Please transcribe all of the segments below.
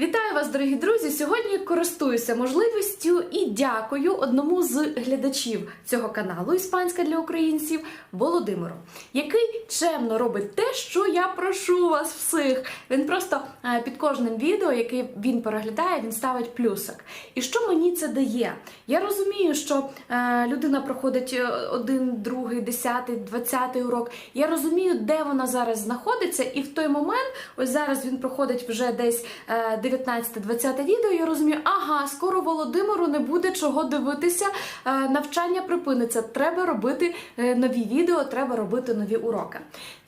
Вітаю вас, дорогі друзі! Сьогодні користуюся можливістю і дякую одному з глядачів цього каналу Іспанська для українців Володимиру, який чемно робить те, що я прошу вас всіх. Він просто е, під кожним відео, яке він переглядає, він ставить плюсик. І що мені це дає? Я розумію, що е, людина проходить е, один, другий, десятий, двадцятий урок. Я розумію, де вона зараз знаходиться, і в той момент, ось зараз він проходить вже десь. Е, 19-20 відео, я розумію, ага, скоро Володимиру не буде чого дивитися, е, навчання припиниться. Треба робити е, нові відео, треба робити нові уроки.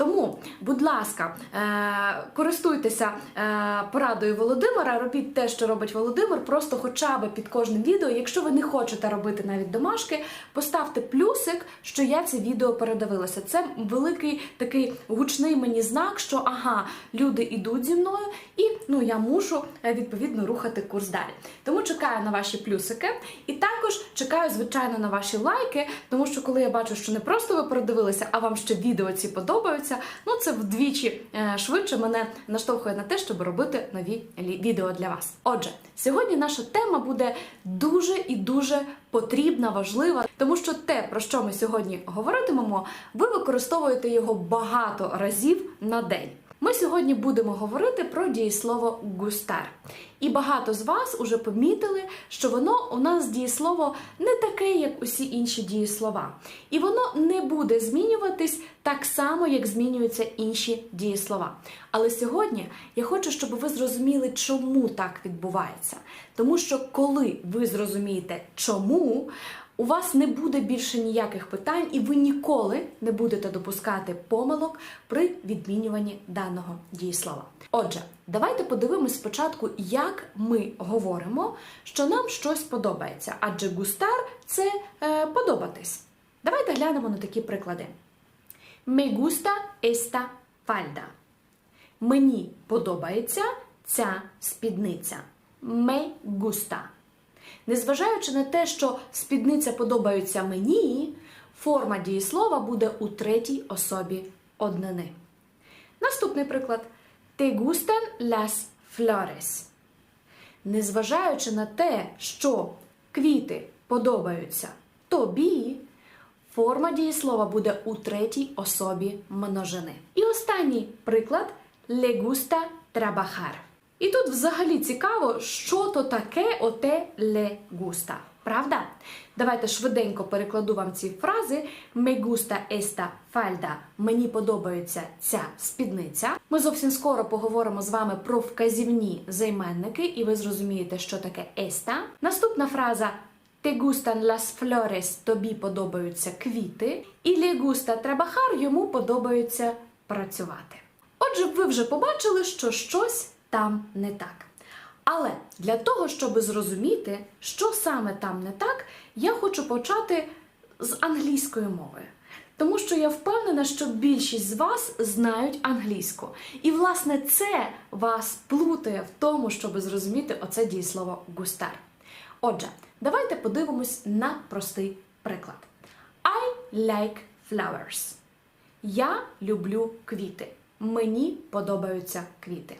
Тому, будь ласка, е, користуйтеся е, порадою Володимира, робіть те, що робить Володимир, просто хоча б під кожним відео. Якщо ви не хочете робити навіть домашки, поставте плюсик, що я це відео передивилася. Це великий такий гучний мені знак, що ага, люди йдуть зі мною, і ну я мушу е, відповідно рухати курс далі. Тому чекаю на ваші плюсики, і також чекаю, звичайно, на ваші лайки, тому що коли я бачу, що не просто ви передивилися, а вам ще відео ці подобаються, ну це вдвічі е, швидше мене наштовхує на те, щоб робити нові відео для вас. Отже, сьогодні наша тема буде дуже і дуже потрібна, важлива, тому що те, про що ми сьогодні говоритимемо, ви використовуєте його багато разів на день. Ми сьогодні будемо говорити про дієслово густар. І багато з вас уже помітили, що воно у нас дієслово не таке, як усі інші дієслова. І воно не буде змінюватись так само, як змінюються інші дієслова. Але сьогодні я хочу, щоб ви зрозуміли, чому так відбувається. Тому що коли ви зрозумієте, чому, у вас не буде більше ніяких питань, і ви ніколи не будете допускати помилок при відмінюванні даного дієслова. Отже, давайте подивимось спочатку, як ми говоримо, що нам щось подобається, адже густар це е, подобатись. Давайте глянемо на такі приклади. Me gusta esta falda. Мені подобається ця спідниця. Me gusta. Незважаючи на те, що спідниця подобається мені, форма дієслова буде у третій особі однини. Наступний приклад. Te gustan las flores. Незважаючи на те, що квіти подобаються тобі, форма дієслова буде у третій особі множини. І останній приклад le gusta trabajar. І тут взагалі цікаво, що то таке оте le gusta. Правда? Давайте швиденько перекладу вам ці фрази. Me gusta esta falda. Мені подобається ця спідниця. Ми зовсім скоро поговоримо з вами про вказівні займенники, і ви зрозумієте, що таке esta. Наступна фраза Te gustan las flores, тобі подобаються квіти. І le gusta trabajar, йому подобається працювати. Отже, ви вже побачили, що щось там не так. Але для того, щоб зрозуміти, що саме там не так, я хочу почати з англійської мови. Тому що я впевнена, що більшість з вас знають англійську. І, власне, це вас плутає в тому, щоб зрозуміти оце дієслово густар. Отже, давайте подивимось на простий приклад. I like flowers. Я люблю квіти. Мені подобаються квіти.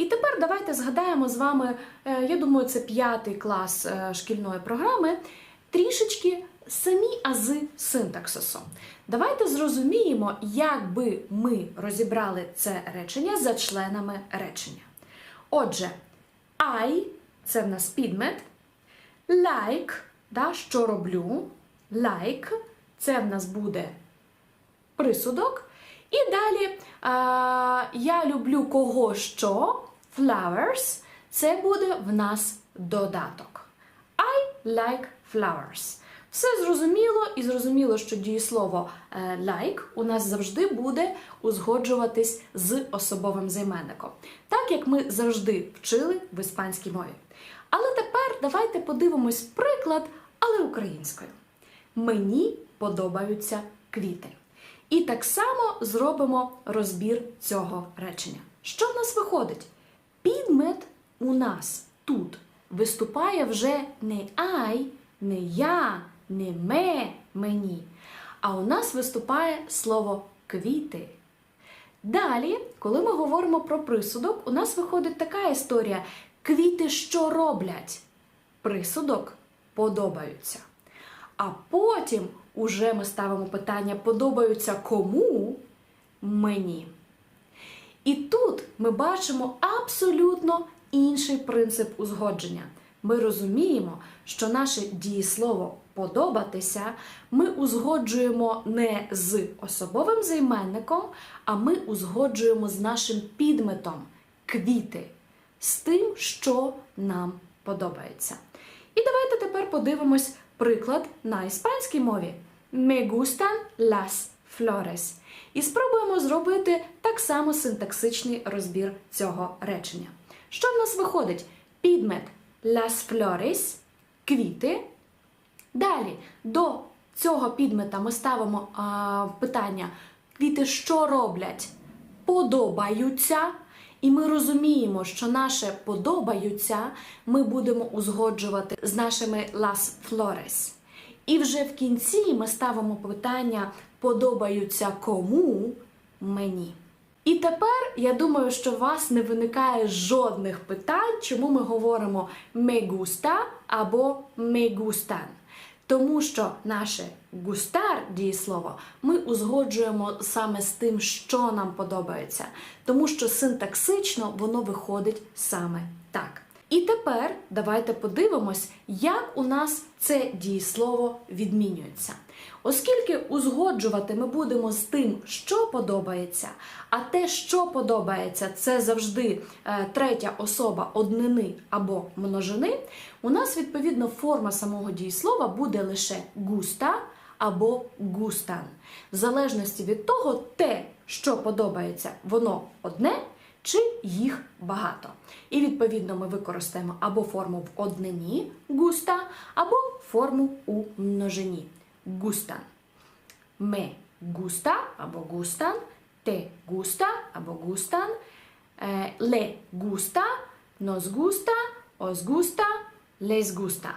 І тепер давайте згадаємо з вами, е, я думаю, це п'ятий клас е, шкільної програми, трішечки самі ази синтаксису. Давайте зрозуміємо, як би ми розібрали це речення за членами речення. Отже, I це в нас підмет, like, да, що роблю, like, це в нас буде присудок. І далі а, я люблю кого що, flowers, це буде в нас додаток. I like flowers. Все зрозуміло, і зрозуміло, що дієслово е, like у нас завжди буде узгоджуватись з особовим займенником, так як ми завжди вчили в іспанській мові. Але тепер давайте подивимось приклад, але українською. Мені подобаються квіти. І так само зробимо розбір цього речення. Що в нас виходить? Підмет у нас тут виступає вже не I, не я, не ме, мені. А у нас виступає слово квіти. Далі, коли ми говоримо про присудок, у нас виходить така історія: Квіти що роблять? Присудок подобаються. А потім уже ми ставимо питання подобаються кому? Мені. І тут ми бачимо абсолютно інший принцип узгодження. Ми розуміємо, що наше дієслово подобатися ми узгоджуємо не з особовим займенником, а ми узгоджуємо з нашим підметом квіти, з тим, що нам подобається. І давайте тепер подивимось приклад на іспанській мові. Me gustan las flores. І спробуємо зробити так само синтаксичний розбір цього речення. Що в нас виходить? Підмет las flores – квіти. Далі до цього підмета ми ставимо а, питання: квіти що роблять? Подобаються. І ми розуміємо, що наше подобаються ми будемо узгоджувати з нашими las flores. І вже в кінці ми ставимо питання подобаються кому мені. І тепер я думаю, що у вас не виникає жодних питань, чому ми говоримо me gusta або me gustan. Тому що наше густар дієслово ми узгоджуємо саме з тим, що нам подобається, тому що синтаксично воно виходить саме так. І тепер давайте подивимось, як у нас це дієслово відмінюється. Оскільки узгоджувати ми будемо з тим, що подобається, а те, що подобається, це завжди е, третя особа однини або множини, у нас відповідно форма самого дієслова буде лише густа або густан. В залежності від того, те, що подобається, воно одне чи їх багато. І відповідно ми використаємо або форму в однині густа, або форму у множині густан. Ме густа або густан, те густа або густан, е, ле густа, нос густа, ос густа, лес густа.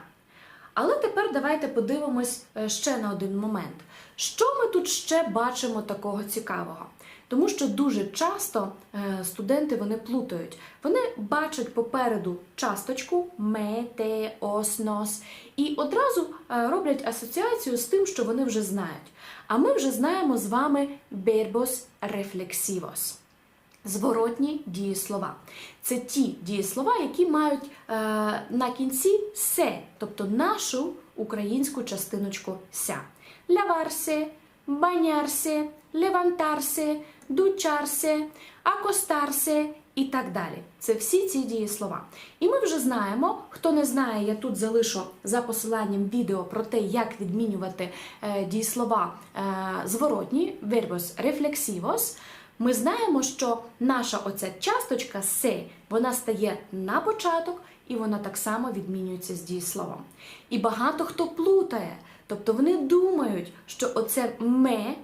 Але тепер давайте подивимось е, ще на один момент. Що ми тут ще бачимо такого цікавого? Тому що дуже часто е, студенти вони плутають. Вони бачать попереду часточку ме, те, і одразу е, роблять асоціацію з тим, що вони вже знають. А ми вже знаємо з вами verbos reflexivos. Зворотні дієслова. Це ті дієслова, які мають е, на кінці се, тобто нашу українську частиночку ся. Ляварсе, банярсе, левантарсе, дучарсе, акостарсе і так далі. Це всі ці дієслова. І ми вже знаємо, хто не знає, я тут залишу за посиланням відео про те, як відмінювати е, дієслова е, зворотні, verbos reflexivos. Ми знаємо, що наша оця часточка се, вона стає на початок і вона так само відмінюється з дієсловом. І багато хто плутає, тобто вони думають, що оце ме,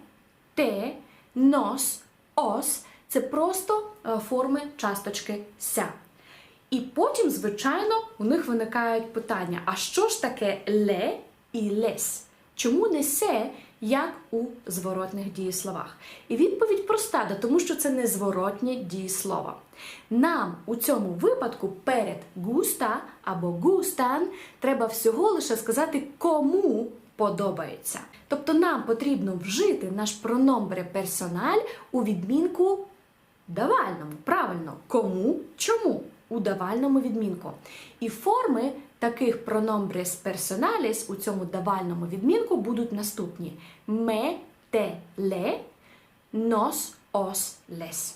те, нос, ос це просто е, форми часточки ся. І потім, звичайно, у них виникають питання: а що ж таке ле і лес? Чому не се, як у зворотних дієсловах? І відповідь проста, тому що це не зворотнє дієслово. Нам у цьому випадку перед густа або густан треба всього лише сказати, кому подобається. Тобто нам потрібно вжити наш прономбре персональ у відмінку давальному. Правильно, кому, чому у давальному відмінку. І форми таких прономбрес персоналіс у цьому давальному відмінку будуть наступні: ме, те, ле, нос, ос, лес.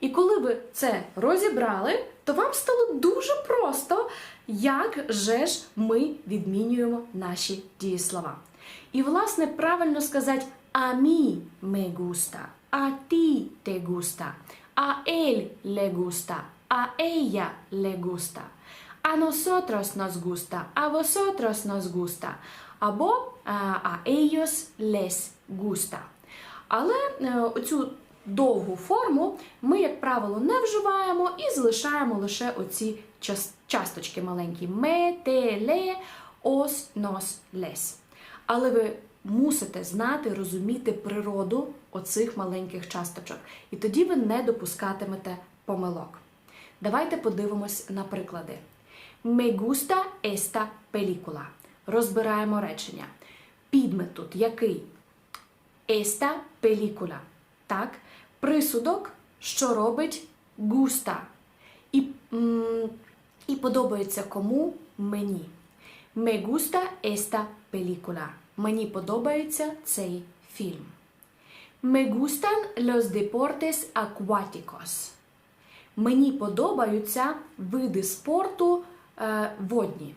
І коли ви це розібрали, то вам стало дуже просто, як же ж ми відмінюємо наші дієслова. І, власне, правильно сказати a mí me gusta, a ti te gusta, a él le gusta, a ella le gusta, a nosotros nos gusta, a vosotros nos gusta, або а, a ellos les gusta. Але е, оцю довгу форму ми, як правило, не вживаємо і залишаємо лише оці часточки маленькі ме, те, ле, ос, нос, лес. Але ви мусите знати, розуміти природу оцих маленьких часточок. І тоді ви не допускатимете помилок. Давайте подивимось на приклади. Me gusta esta película. Розбираємо речення. Підмет тут який? Esta película. Так? Присудок, що робить густа. І, і подобається кому? Мені. Me gusta esta película. Мені подобається цей фільм. Me gustan los deportes acuáticos. Мені подобаються види спорту е, водні.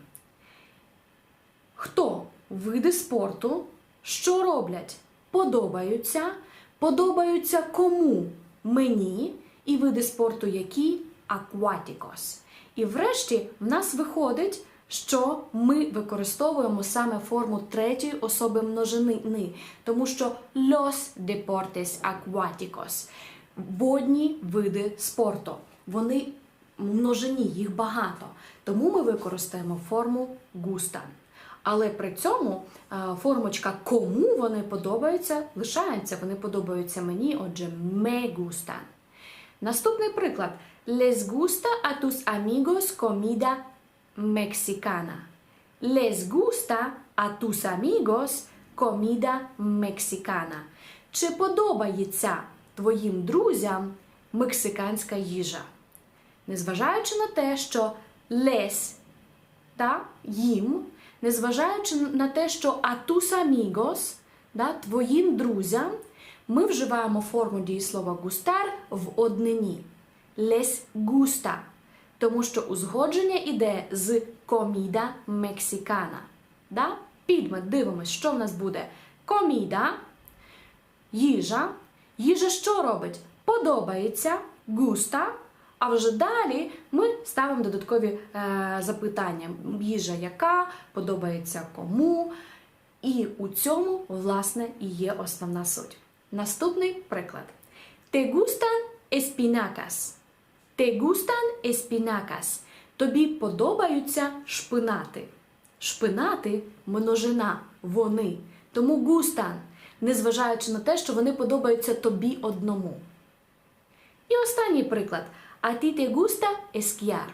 Хто види спорту, що роблять? Подобаються, подобаються кому? Мені і види спорту, які акватікос. І врешті в нас виходить, що ми використовуємо саме форму третьої особи множини, тому що los deportes aquáticos – водні види спорту. Вони в множині, їх багато. Тому ми використаємо форму густан. Але при цьому е, формочка кому вони подобаються, лишається. Вони подобаються мені, отже, me gustan. Наступний приклад. Les gusta a tus amigos comida mexicana. Les gusta a tus amigos comida mexicana. Чи подобається твоїм друзям мексиканська їжа? Незважаючи на те, що les та їм, незважаючи на те, що a tus amigos, да, твоїм друзям, ми вживаємо форму дієслова густар в однині. Les gusta. Тому що узгодження йде з коміда мексикана. Да? Підмет, дивимось, що в нас буде. Коміда, їжа. Їжа що робить? Подобається, густа. А вже далі ми ставимо додаткові е, запитання. Їжа яка, подобається кому. І у цьому, власне, і є основна суть. Наступний приклад. Te gustan espinacas. Te gustan espinacas. Тобі подобаються шпинати. Шпинати множина, вони. Тому густан, незважаючи на те, що вони подобаються тобі одному. І останній приклад. А ти те густа ескіар.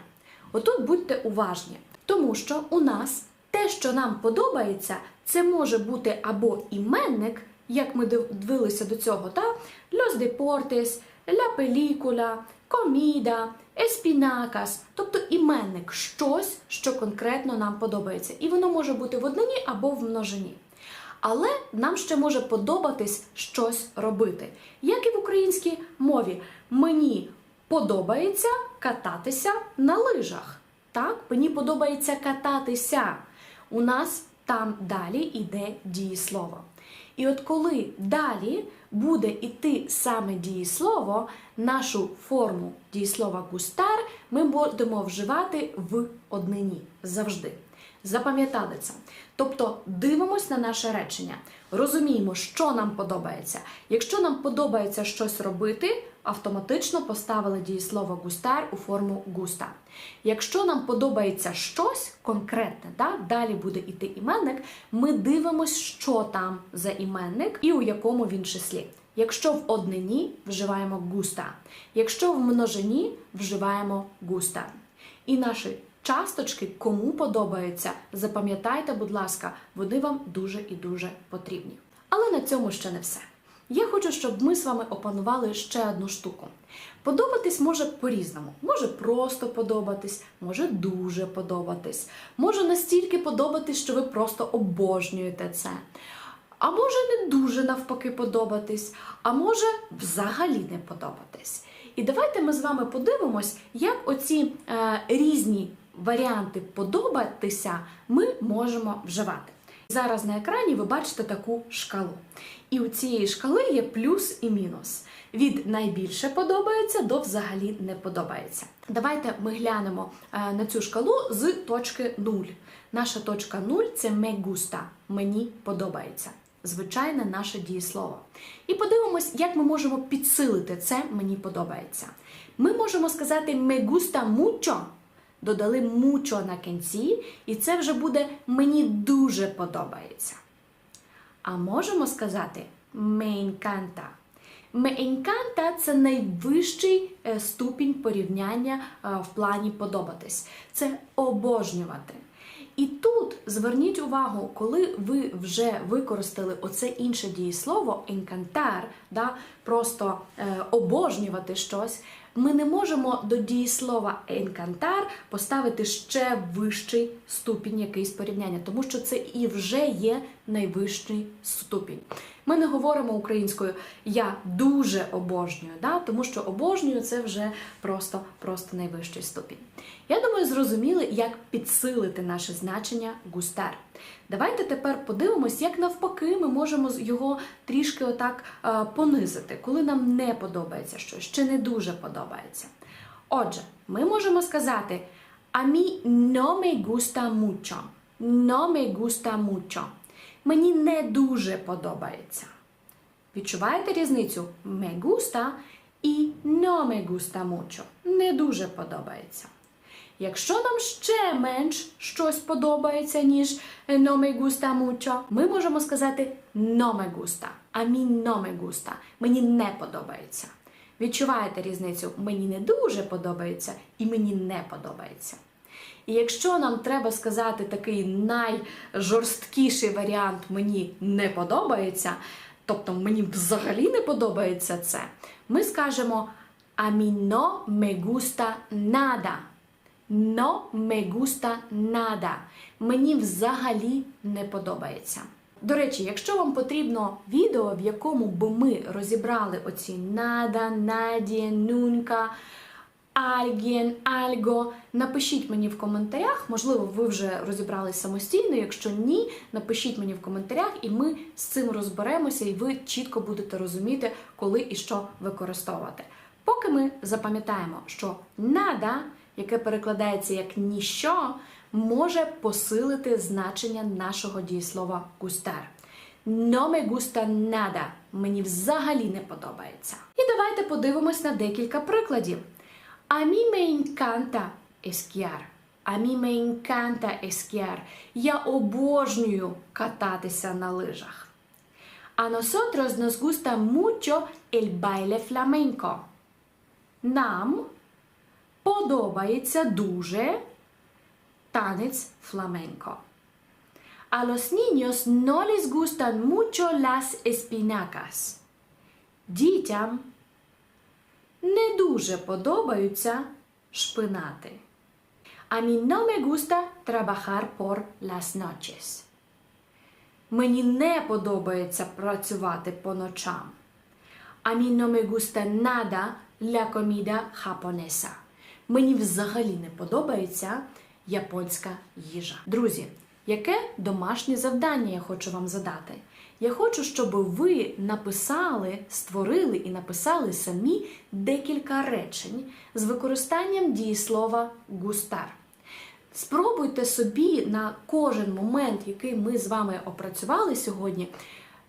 Отут будьте уважні, тому що у нас те, що нам подобається, це може бути або іменник, як ми дивилися до цього, та? Los deportes, la película, comida, espinacas, тобто іменник, щось, що конкретно нам подобається. І воно може бути в однині або в множині. Але нам ще може подобатись щось робити. Як і в українській мові, мені подобається кататися на лижах. Так, мені подобається кататися. У нас там далі йде дієслово. І от коли далі буде іти саме дієслово, нашу форму дієслова густар ми будемо вживати в однині завжди. Запам'ятали це. Тобто дивимось на наше речення, розуміємо, що нам подобається. Якщо нам подобається щось робити, автоматично поставили дієслово густар у форму густа. Якщо нам подобається щось конкретне, да, далі буде йти іменник, ми дивимось, що там за іменник і у якому він числі. Якщо в однині вживаємо густа, якщо в множині вживаємо густа. І наші часточки, кому подобаються, запам'ятайте, будь ласка, вони вам дуже і дуже потрібні. Але на цьому ще не все. Я хочу, щоб ми з вами опанували ще одну штуку. Подобатись може по-різному. Може просто подобатись, може дуже подобатись, може настільки подобатись, що ви просто обожнюєте це. А може не дуже навпаки подобатись, а може взагалі не подобатись. І давайте ми з вами подивимось, як оці е, різні варіанти подобатися ми можемо вживати. Зараз на екрані ви бачите таку шкалу. І у цієї шкали є плюс і мінус. Від найбільше подобається до взагалі не подобається. Давайте ми глянемо е, на цю шкалу з точки 0. Наша точка 0 це me gusta, мені подобається. Звичайне наше дієслово. І подивимось, як ми можемо підсилити це мені подобається. Ми можемо сказати me gusta mucho, додали mucho на кінці, і це вже буде мені дуже подобається. А можемо сказати me encanta. Me encanta – це найвищий е, ступінь порівняння е, в плані подобатись. Це обожнювати. І тут зверніть увагу, коли ви вже використали оце інше дієслово енкантар, да, просто е, обожнювати щось, ми не можемо до дієслова енкантар поставити ще вищий ступінь якийсь порівняння, тому що це і вже є найвищий ступінь. Ми не говоримо українською я дуже обожнюю, да? тому що обожнюю це вже просто, просто найвищий ступінь. Я думаю, зрозуміли, як підсилити наше значення густар. Давайте тепер подивимось, як навпаки ми можемо його трішки отак е, понизити, коли нам не подобається щось, чи не дуже подобається. Отже, ми можемо сказати A mí no me gusta mucho. No me gusta mucho. Мені не дуже подобається. Відчуваєте різницю me gusta і no me gusta mucho? Не дуже подобається. Якщо нам ще менш щось подобається, ніж no me gusta mucho, ми можемо сказати no me gusta, а mí no me gusta. Мені не подобається. Відчуваєте різницю? Мені не дуже подобається і мені не подобається. І якщо нам треба сказати такий найжорсткіший варіант мені не подобається, тобто мені взагалі не подобається це, ми скажемо a mí no me gusta nada. No me gusta nada. Мені взагалі не подобається. До речі, якщо вам потрібно відео, в якому би ми розібрали оці нада, наді, нунька, Альген, Альго. Напишіть мені в коментарях, можливо, ви вже розібрались самостійно. Якщо ні, напишіть мені в коментарях, і ми з цим розберемося, і ви чітко будете розуміти, коли і що використовувати. Поки ми запам'ятаємо, що нада, яке перекладається як ніщо, може посилити значення нашого дієслова густар. No me gusta. Мені взагалі не подобається. І давайте подивимось на декілька прикладів. A mí me encanta esquiar. A mí me encanta esquiar. Я обожнюю кататися на лижах. A nosotros nos gusta mucho el baile flamenco. Нам подобається дуже танець фламенко. A los niños no les gustan mucho las espinacas. Дітям не дуже подобаються шпинати. A mí no me gusta trabajar por las noches. Мені не подобається працювати по ночам. A mí no me gusta nada la comida japonesa. Мені взагалі не подобається японська їжа. Друзі, яке домашнє завдання я хочу вам задати? Я хочу, щоб ви написали, створили і написали самі декілька речень з використанням дієслова густар. Спробуйте собі на кожен момент, який ми з вами опрацювали сьогодні,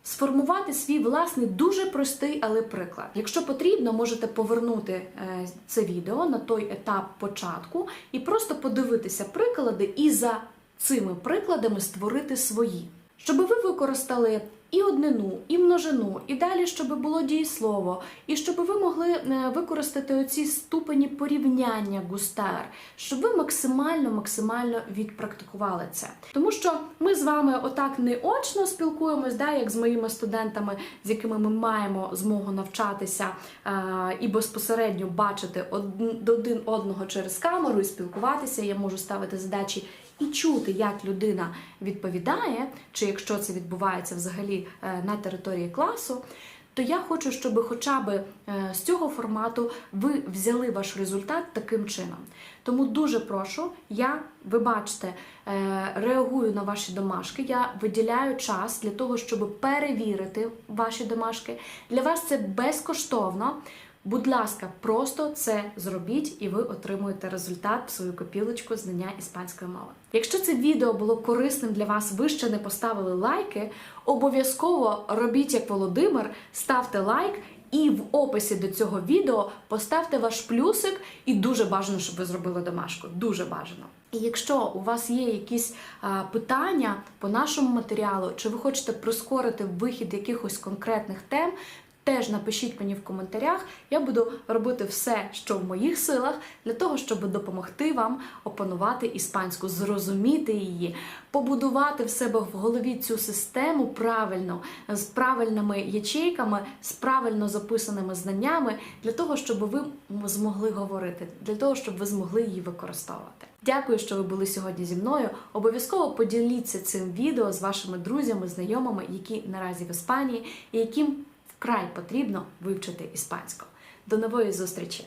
сформувати свій власний дуже простий, але приклад. Якщо потрібно, можете повернути е, це відео на той етап початку і просто подивитися приклади і за цими прикладами створити свої. Щоб ви використали і однину, і множину, і далі, щоб було дієслово, і щоб ви могли е, використати оці ступені порівняння густар, щоб ви максимально максимально відпрактикували це. Тому що ми з вами отак не очно спілкуємось, да, як з моїми студентами, з якими ми маємо змогу навчатися е, і безпосередньо бачити один, один одного через камеру і спілкуватися. Я можу ставити задачі і чути, як людина відповідає, чи якщо це відбувається взагалі е, на території класу. То я хочу, щоб хоча б е, з цього формату ви взяли ваш результат таким чином. Тому дуже прошу, я, ви бачите, е, реагую на ваші домашки. Я виділяю час для того, щоб перевірити ваші домашки. Для вас це безкоштовно. Будь ласка, просто це зробіть, і ви отримуєте результат в свою копілочку знання іспанської мови. Якщо це відео було корисним для вас, ви ще не поставили лайки, обов'язково робіть як Володимир, ставте лайк. І в описі до цього відео поставте ваш плюсик, і дуже бажано, щоб ви зробили домашку. Дуже бажано. І якщо у вас є якісь а, питання по нашому матеріалу, чи ви хочете прискорити вихід якихось конкретних тем, теж напишіть мені в коментарях. Я буду робити все, що в моїх силах, для того, щоб допомогти вам опанувати іспанську, зрозуміти її, побудувати в себе в голові цю систему правильно, з правильними ячейками, з правильно записаними знаннями, для того, щоб ви змогли говорити, для того, щоб ви змогли її використовувати. Дякую, що ви були сьогодні зі мною. Обов'язково поділіться цим відео з вашими друзями, знайомими, які наразі в Іспанії і яким вкрай потрібно вивчити іспанську. До нової зустрічі!